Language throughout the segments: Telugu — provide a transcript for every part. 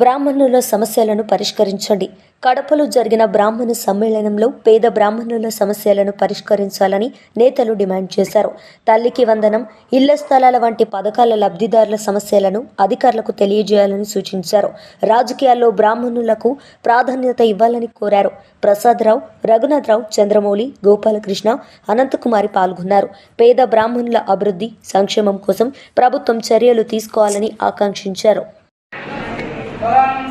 బ్రాహ్మణుల సమస్యలను పరిష్కరించండి. కడపలో జరిగిన బ్రాహ్మణ సమ్మేళనంలో పేద బ్రాహ్మణుల సమస్యలను పరిష్కరించాలని నేతలు డిమాండ్ చేశారు. తల్లికి వందనం ఇళ్ళ స్థలాల వంటి పథకాల లబ్ధిదారుల సమస్యలను అధికారులకు తెలియజేయాలని సూచించారు. రాజకీయాల్లో బ్రాహ్మణులకు ప్రాధాన్యత ఇవ్వాలని కోరారు. ప్రసాదరావు రఘునాథరావు చంద్రమౌళి గోపాలకృష్ణ అనంతకుమారి పాల్గొన్నారు. పేద బ్రాహ్మణుల అభివృద్ధి సంక్షేమం కోసం ప్రభుత్వం చర్యలు తీసుకోవాలని ఆకాంక్షించారు.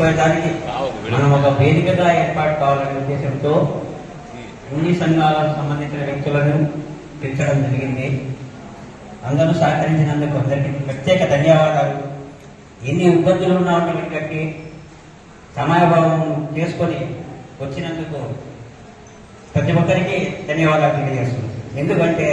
ఏతామానస్య మనం ఒక వేదికగా ఏర్పాటు కావాలనే ఉద్దేశంతో అన్ని సంఘాలకు సంబంధించిన వ్యక్తులను పిలిచడం జరిగింది. అందరూ సహకరించినందుకు అందరికీ ప్రత్యేక ధన్యవాదాలు. ఎన్ని ఇబ్బందులు ఉన్నటువంటి సమయభావం చేసుకొని వచ్చినందుకు ప్రతి ఒక్కరికి ధన్యవాదాలు తెలియజేస్తున్నాను ఎందుకంటే